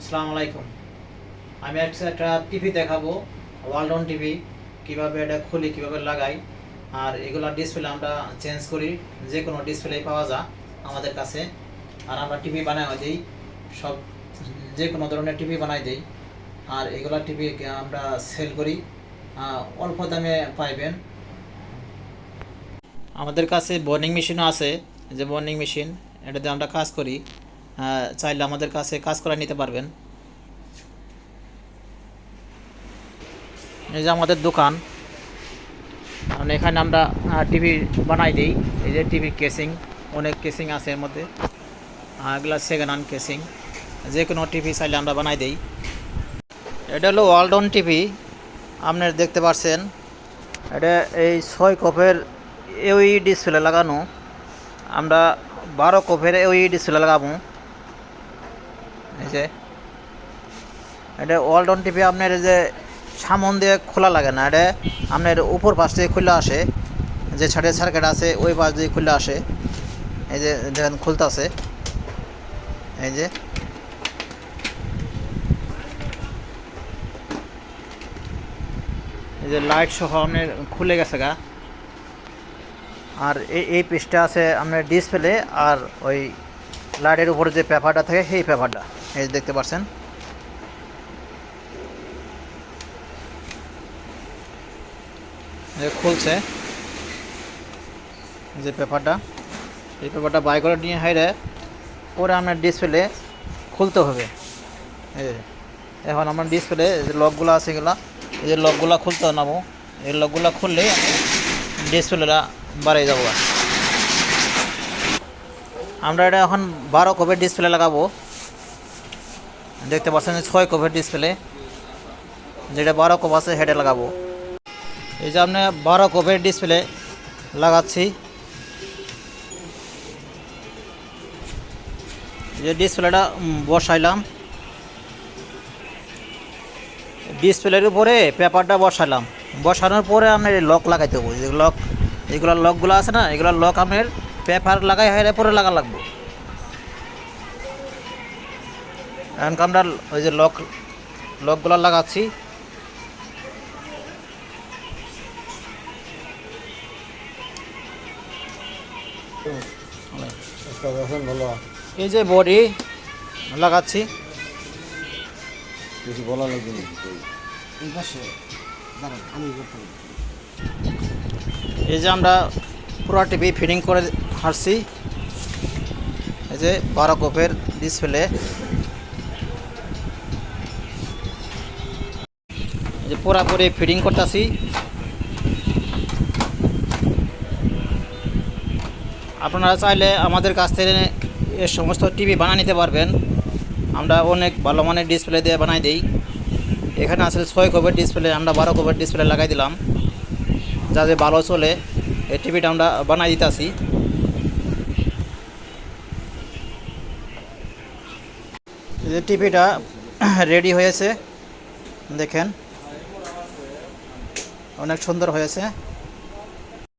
আসসালামু আলাইকুম। আমি আজকে একটা টিভি দেখাবো ওয়ালডন টিভি, কীভাবে এটা খুলি, কীভাবে লাগাই। আর এগুলা ডিসপ্লে আমরা চেঞ্জ করি যে কোনো ডিসপ্লে পাওয়া যায় আমাদের কাছে। আর আমরা টিভি বানাই দিই, সব যে কোনো ধরনের টিভি বানাই দিই। আর এগুলা টিভি আমরা সেল করি অল্প দামে পাইবেন। আমাদের কাছে বর্নিং মেশিনও আছে, যে বর্নিং মেশিন এটাতে আমরা কাজ করি। চাইলে আমাদের কাছে কাজ করে নিতে পারবেন। এই যে আমাদের দোকান। কারণ এখানে আমরা টিভি বানাই দিই। এই যে টিভি কেসিং অনেক কেসিং আছে এর মধ্যে। এগুলো সেকেন্ড হ্যান্ড কেসিং যে কোনো টিভি চাইলে আমরা বানাই দিই। এটা হলো ওয়ালডন টিভি আপনার দেখতে পাচ্ছেন এটা এই ছয় কপের এওই ডিসপ্লে লাগানো। আমরা বারো কপের এওই ডিসপ্লে লাগাবো। এই যে এটা ওয়ালডন টিভি আপনার যে সামন দিয়ে খোলা লাগে না, এটা আপনার উপর পাশ থেকে খুলে আসে, যে ছাড়ে সার্কিট আছে, ওই পাশ দিয়ে খুলে আসে। এই যে দেখেন খুলতে আছে এই যে। এই যে লাইট সহ আপনার খুলে গেছে গা। আর এই এই আছে আপনার ডিসপ্লে আর ওই লাইটের উপরে যে পেপারটা থাকে, সেই পেপারটা এই দেখতে পাচ্ছেন। খুলছে। যে পেপারটা এই পেপারটা বাই করে নিয়ে হাইরে পরে আপনার ডিসপ্লে খুলতে হবে। এখন আমার ডিসপ্লে যে লকগুলো আছে এগুলা, এই যে লকগুলো খুলতে নামো এই লকগুলো খুললে ডিসপ্লেটা বাড়িয়ে যাব আমরা এটা এখন বারো কপের ডিসপ্লে লাগাবো। দেখতে পাচ্ছেন, ছয় কপের ডিসপ্লে যেটা বারো কপ আছে হেডে লাগাবো। এই যে আপনি বারো কপের ডিসপ্লে লাগাচ্ছি। যে ডিসপ্লেটা বসাইলাম। ডিসপ্লের উপরে পেপারটা বসালাম বসানোর পরে আপনার লক লাগাইতে হবে। লক যেগুলো লকগুলো আছে না, এগুলো লক আপনার পেপার লাগাই হয় পরে লাগা লাগবে। এখন আমরা ওই যে লক লকগুলো লাগাচ্ছি। এই যে বডি লাগাচ্ছি। কিছু বলা লাগবে। এই যে আমরা পুরো টিভি ফিটিং করে হারছি। এই যে বারো কোপের ডিসপ্লে যে পুরাপুরি ফিটিং করতেছি। আপনারা চাইলে আমাদের কাছ থেকে এ সমস্ত টিভি বানিয়ে নিতে পারবেন। আমরা অনেক ভালো মানের ডিসপ্লে দিয়ে বানাই দিই। এখানে আসলে ছয় কোপের ডিসপ্লে আমরা বারো কোপের ডিসপ্লে লাগাই দিলাম। যাতে ভালো চলে। এই আমরা বানাই দিতেছি। যে টিভিটা রেডি হয়েছে দেখেন। অনেক সুন্দর হয়েছে।